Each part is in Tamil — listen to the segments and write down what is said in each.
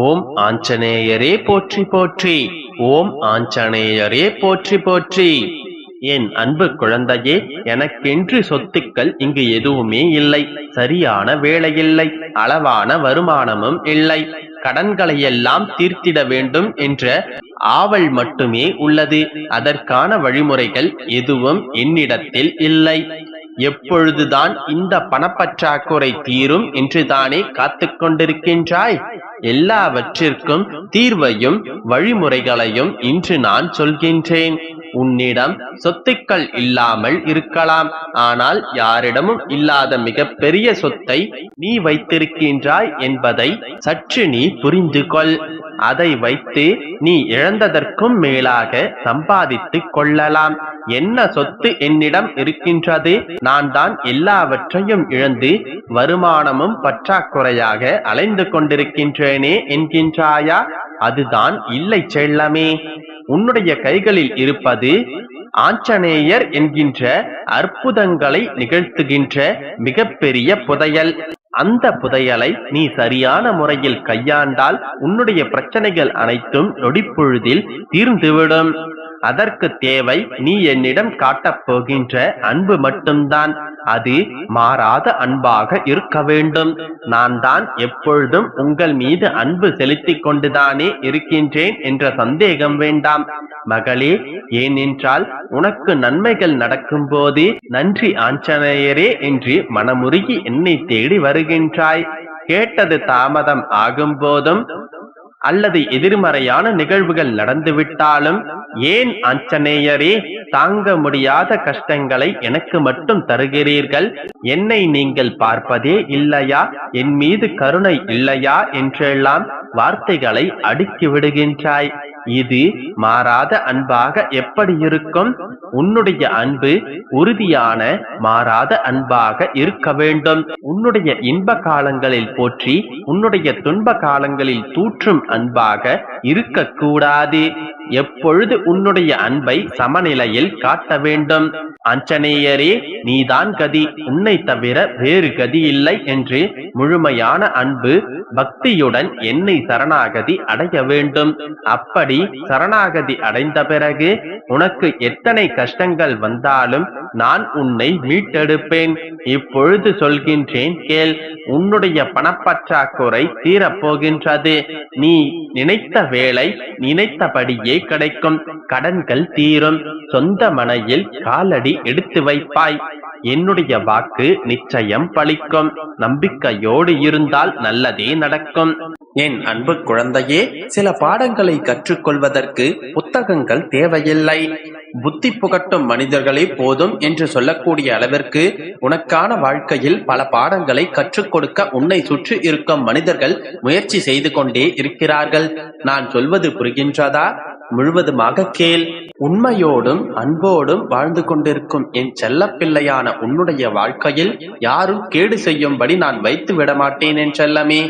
ஓம் ஆஞ்சநேயரே போற்றி போற்றி. ஓம் ஆஞ்சநேயரே போற்றி போற்றி. என் அன்பு குழந்தையே எனக்கென்று சொத்துக்கள் இங்கு எதுவுமே இல்லை. சரியான வேலையில்லை அளவான வருமானமும் இல்லை. கடன்களையெல்லாம் தீர்த்திட வேண்டும் என்ற ஆவல் மட்டுமே உள்ளது. அதற்கான வழிமுறைகள் எதுவும் என்னிடத்தில் இல்லை. எப்பொழுதுதான் இந்த பணப்பற்றாக்குறை தீரும் என்று தானே காத்துக் கொண்டிருக்கின்றாய் எல்லாவற்றிற்கும் தீர்வையும் வழிமுறைகளையும் இன்று நான் சொல்கின்றேன். உன்னிடம் சொத்துக்கள் இல்லாமல் இருக்கலாம். ஆனால் யாரிடமும் இல்லாத மிகப்பெரிய சொத்தை நீ வைத்திருக்கின்றாய் என்பதை சற்று நீ புரிந்து கொள் அதை வைத்து நீ இழந்ததற்கும் மேலாக சம்பாதித்துக் கொள்ளலாம். என்ன சொத்து என்னிடம் இருக்கின்றது? நான் தான் எல்லாவற்றையும் இழந்து வருமானமும் பற்றாக்குறையாக அலைந்து கொண்டிருக்கின்றேனே என்கின்றாயா? அதுதான் இல்லை செல்லமே. உன்னுடைய கைகளில் இருப்பது ஆஞ்சநேயர் என்கின்ற அற்புதங்களை நிகழ்த்துகின்ற மிகப்பெரிய புதையல். அந்த புதையலை நீ சரியான முறையில் கையாண்டால் உன்னுடைய பிரச்சனைகள் அனைத்தும் நொடிப்பொழுதில் தீர்ந்துவிடும். அதற்கு தேவை நீ என்னிடம் காட்டப் போகின்ற அன்பு மட்டும்தான். அது மாறாத அன்பாக இருக்க வேண்டும். நான் தான் எப்பொழுதும் உங்கள் மீது அன்பு செலுத்திக் கொண்டுதானே இருக்கின்றேன் என்ற சந்தேகம் வேண்டாம். மகளே ஏனென்றால் உனக்கு நன்மைகள் நடக்கும்போது நன்றி ஆஞ்சநேயரே என்று மனமுருகி என்னை தேடி வருகின்றாய். கேட்டது தாமதம் ஆகும் போதும் அல்லது எதிர்மறையான நிகழ்வுகள் நடந்துவிட்டாலும் ஏன் அஞ்சனேயரே தாங்க முடியாத கஷ்டங்களை எனக்கு மட்டும் தருகிறீர்கள்? என்னை நீங்கள் பார்ப்பதே இல்லையா? என் மீது கருணை இல்லையா? என்றெல்லாம் வார்த்தைகளை அடுக்கி விடுகின்றாய். இது மாறாத அன்பாக எப்படி இருக்கும்? உன்னுடைய அன்பு உறுதியான மாறாத அன்பாக இருக்க வேண்டும். உன்னுடைய இன்ப காலங்களில் போற்றி உன்னுடைய துன்ப காலங்களில் தூற்றும் அன்பாக இருக்கக்கூடாது. எப்பொழுது உன்னுடைய அன்பை சமநிலையில் காட்ட வேண்டும்? அஞ்சனேயரே நீதான் கதி. உன்னை தவிர வேறு கதி இல்லை என்று முழுமையான அன்பு பக்தியுடன் என்னை சரணாகதி அடைய வேண்டும். அப்படி சரணாகதி அடைந்த பிறகு உனக்கு எத்தனை கஷ்டங்கள் வந்தாலும் நான் உன்னை மீட்டெடுப்பேன். இப்பொழுது சொல்கின்றேன் கேள் உன்னுடைய பணப்பற்றாக்குறை தீரப்போகின்றது. நீ நினைத்த வேலை நினைத்தபடியே கிடைக்கும். கடன்கள் தீரும். சொந்த மனையில் காலடி எடுத்து வைப்பாய். என்னுடைய வாக்கு நிச்சயம் பலிக்கும் நம்பிக்கையோடு இருந்தால் நல்லதே நடக்கும். என் அன்பு குழந்தையே சில பாடங்களை கற்றுக்கொள்வதற்கு புத்தகங்கள் தேவையில்லை. புத்தி புகட்டும் மனிதர்களே போதும் என்று சொல்லக்கூடிய அளவிற்கு உனக்கான வாழ்க்கையில் பல பாடங்களை கற்றுக் கொடுக்க உன்னை சுற்றி இருக்கும் மனிதர்கள் முயற்சி செய்து கொண்டே இருக்கிறார்கள். நான் சொல்வது புரிகின்றதா? முழுவதுமாக கேள். உண்மையோடும் அன்போடும் வாழ்ந்து கொண்டிருக்கும் என் செல்லப்பிள்ளையான உன்னுடைய வாழ்க்கையில் யாரும் கேடு செய்யும்படி நான் வைத்து விடமாட்டேன் என் செல்லமே.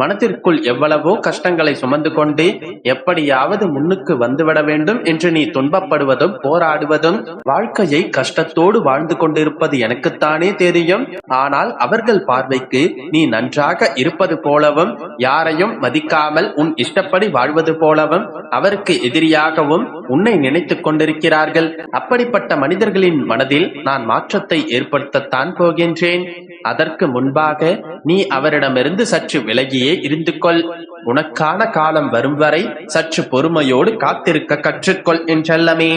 மனத்திற்குள் எவ்வளவோ கஷ்டங்களை சுமந்து கொண்டு எப்படியாவது முன்னுக்கு வந்துவிட வேண்டும் என்று நீ துன்பப்படுவதும் போராடுவதும் வாழ்க்கையை கஷ்டத்தோடு வாழ்ந்து கொண்டிருப்பது எனக்குத்தானே தெரியும். ஆனால் அவர்கள் பார்வைக்கு நீ நன்றாக இருப்பது போலவும் யாரையும் மதிக்காமல் உன் இஷ்டப்படி வாழ்வது போலவும் அவருக்கு எதிரி எதிரியாகவும் உன்னை நினைத்துக் கொண்டிருக்கிறார்கள். அப்படிப்பட்ட மனிதர்களின் மனதில் நான் மாற்றத்தை ஏற்படுத்தத்தான் போகின்றேன். அதற்கு முன்பாக நீ அவரிடமிருந்து சற்று விலகியே இருந்து கொள் உனக்கான காலம் வரும் வரை சற்று பொறுமையோடு காத்திருக்க கற்றுக்கொள் என்றல்லமே.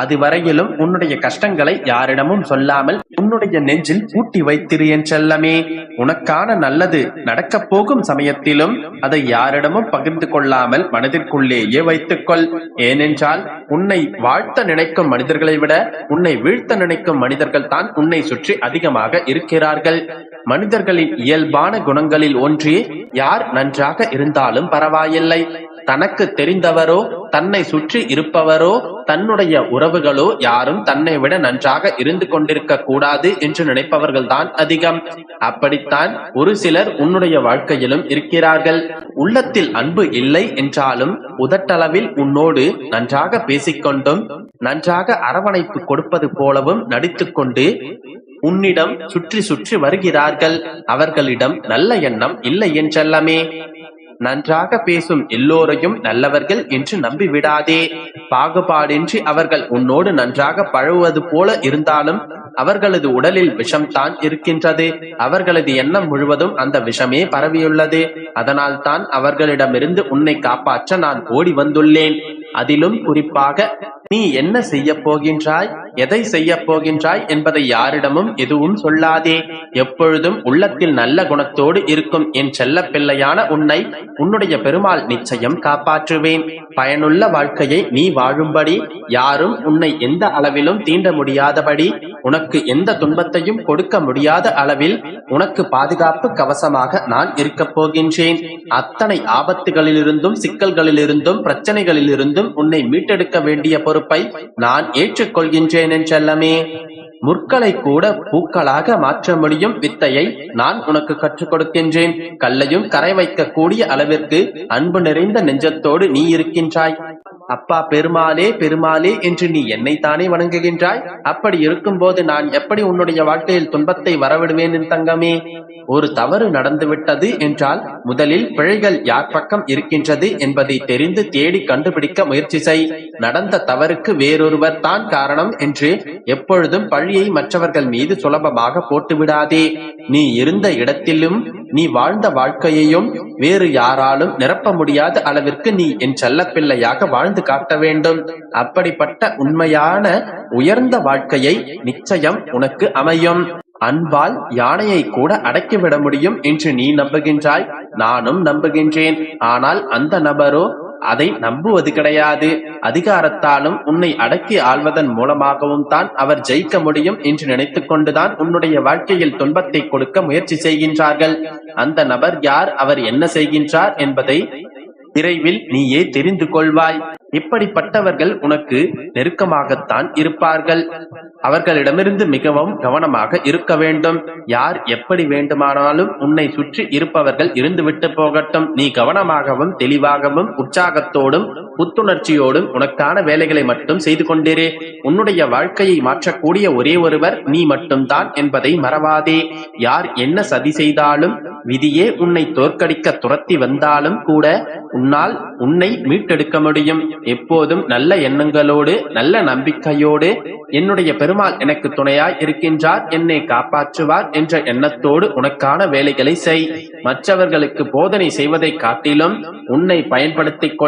அதுவரையிலும் உன்னுடைய கஷ்டங்களை யாரிடமும் சொல்லாமல் உன்னுடைய நெஞ்சில் பூட்டி வைத்திரு என் செல்லமே. உனக்கான நல்லது நடக்கப் போகும் சமயத்திலும் அதை யாரிடமும் பகிர்ந்து கொள்ளாமல் மனதிற்குள்ளேயே வைத்துக்கொள். ஏனென்றால் உன்னை வாழ்த்த நினைக்கும் மனிதர்களை விட உன்னை வீழ்த்த நினைக்கும் மனிதர்கள் தான் உன்னை சுற்றி அதிகமாக இருக்கிறார்கள். மனிதர்களின் இயல்பான குணங்களில் ஒன்றே யார் நன்றாக இருந்தாலும் பரவாயில்லை. தனக்கு தெரிந்தவரோ தன்னை சுற்றி இருப்பவரோ தன்னுடைய உறவுகளோ யாரும் தன்னை விட நன்றாக இருந்து கொண்டிருக்க கூடாது என்று நினைப்பவர்கள் தான் அதிகம். அப்படித்தான் ஒரு சிலர் உன்னுடைய வாழ்க்கையிலும் இருக்கிறார்கள். உள்ளத்தில் அன்பு இல்லை என்றாலும் உதட்டளவில் உன்னோடு நன்றாக பேசிக்கொண்டும் நன்றாக அரவணைப்பு கொடுப்பது போலவும் நடித்துக்கொண்டு உன்னிடம் சுற்றி சுற்றி வருகிறார்கள். அவர்களிடம் நல்ல எண்ணம் இல்லை என்றெல்லாமே. நன்றாக பேசும் எல்லோரையும் நல்லவர்கள் என்று நம்பிவிடாதே. பாகுபாடின்றி அவர்கள் உன்னோடு நன்றாக பழகுவது போல இருந்தாலும் அவர்களது உடலில் விஷம் தான் இருக்கின்றது. அவர்களது எண்ணம் முழுவதும் அந்த விஷமே பரவியுள்ளது. அதனால் தான் அவர்களிடமிருந்து உன்னை காப்பாற்ற நான் ஓடி வந்துள்ளேன். அதிலும் குறிப்பாக நீ என்ன செய்ய போகின்றாய்? எதை செய்ய போகின்றாய் என்பதை யாரிடமும் எதுவும் சொல்லாதே. எப்பொழுதும் உள்ளத்தில் நல்ல குணத்தோடு இருக்கும் என் செல்ல பிள்ளையான உன்னை உன்னுடைய பெருமாள் நிச்சயம் காப்பாற்றுவேன். பயனுள்ள வாழ்க்கையை நீ வாழும்படி யாரும் உன்னை எந்த அளவிலும் தீண்ட முடியாதபடி உனக்கு எந்த துன்பத்தையும் கொடுக்க முடியாத அளவில் உனக்கு பாதுகாப்பு கவசமாக நான் இருக்கப் போகின்றேன். அத்தனை ஆபத்துகளிலிருந்தும் சிக்கல்களிலிருந்தும் பிரச்சனைகளிலிருந்தும் உன்னை மீட்டெடுக்க வேண்டிய பொறுப்பை நான் ஏற்றுக்கொள்கின்றேன். என் செல்லமே? முற்களை கூட பூக்களாக மாற்ற முடியும் வித்தையை நான் உனக்கு கற்றுக் கொடுக்கின்றேன். கல்லையும் கரை வைக்கக்கூடிய அளவிற்கு அன்பு நிறைந்த நெஞ்சத்தோடு நீ இருக்கின்றாய். அப்பா பெருமாளே பெருமாளே என்று நீ என்னை தானே வணங்குகின்றாய்? அப்படி இருக்கும்போது நான் எப்படி உன்னுடைய வாழ்க்கையில் துன்பத்தை வரவிடுவேன் என் தங்கமே? ஒரு தவறு நடந்துவிட்டது என்றால் முதலில் பிழைகள் யார் பக்கம் இருக்கின்றது என்பதை தெரிந்து தேடி கண்டுபிடிக்க முயற்சி செய். நடந்த தவறுக்கு வேறொருவர் தான் காரணம் என்று எப்பொழுதும் பழியை மற்றவர்கள் மீது சுலபமாக போட்டுவிடாதே. நீ இருந்த இடத்திலும் நீ வாழ்ந்த வாழ்க்கையையும் வேறு யாராலும் நிரப்ப முடியாத அளவிற்கு நீ என் செல்லப்பிள்ளையாக வாழ்ந்து காட்ட வேண்டும். அப்படிப்பட்ட உண்மையான உயர்ந்த வாழ்க்கையை நிச்சயம் உனக்கு அமையும். அன்பால் யானையை கூட அடக்கிவிட முடியும் என்று நீ நம்புகின்றாய். நானும் நம்புகின்றேன். ஆனால் அந்த நபரோ அதை நம்புவது கிடையாது. அதிகாரத்தாலும் உன்னை அடக்கி ஆள்வதன் மூலமாகவும் தான் அவர் ஜெயிக்க முடியும் என்று நினைத்துக் கொண்டுதான் உன்னுடைய வாழ்க்கையில் துன்பத்தை கொடுக்க முயற்சி செய்கின்றார்கள். அந்த நபர் யார்? அவர் என்ன செய்கின்றார் என்பதை விரைவில் நீயே தெரிந்து கொள்வாய். இப்படிப்பட்டவர்கள் உனக்கு நெருக்கமாகத்தான் இருப்பார்கள். அவர்களிடமிருந்து மிகவும் கவனமாக இருக்க வேண்டும். யார் எப்படி வேண்டுமானாலும் உன்னை சுற்றி இருப்பவர்கள் இருந்துவிட்டு போகட்டும். நீ கவனமாகவும் தெளிவாகவும் உற்சாகத்தோடும் புத்துணர்ச்சியோடும் உனக்கான வேலைகளை மட்டும் செய்து கொண்டிரு. உன்னுடைய வாழ்க்கையை மாற்றக்கூடிய ஒரே ஒருவர் நீ மட்டும்தான் என்பதை மறவாதே. யார் என்ன சதி செய்தாலும் விதியே உன்னை தோற்கடிக்க துரத்தி வந்தாலும் கூட உன்னால் உன்னை மீட்டெடுக்க முடியும். எப்போதும் நல்ல எண்ணங்களோடு நல்ல நம்பிக்கையோடு என்னுடைய பெருமாள் எனக்கு துணையாய் இருக்கின்றார் என்னை காப்பாற்றுவார் என்ற எண்ணத்தோடு உனக்கான வேலைகளை செய். மற்றவர்களுக்கு போதனை செய்வதை காட்டிலும் உன்னை பயன்படுத்திக் கொள்.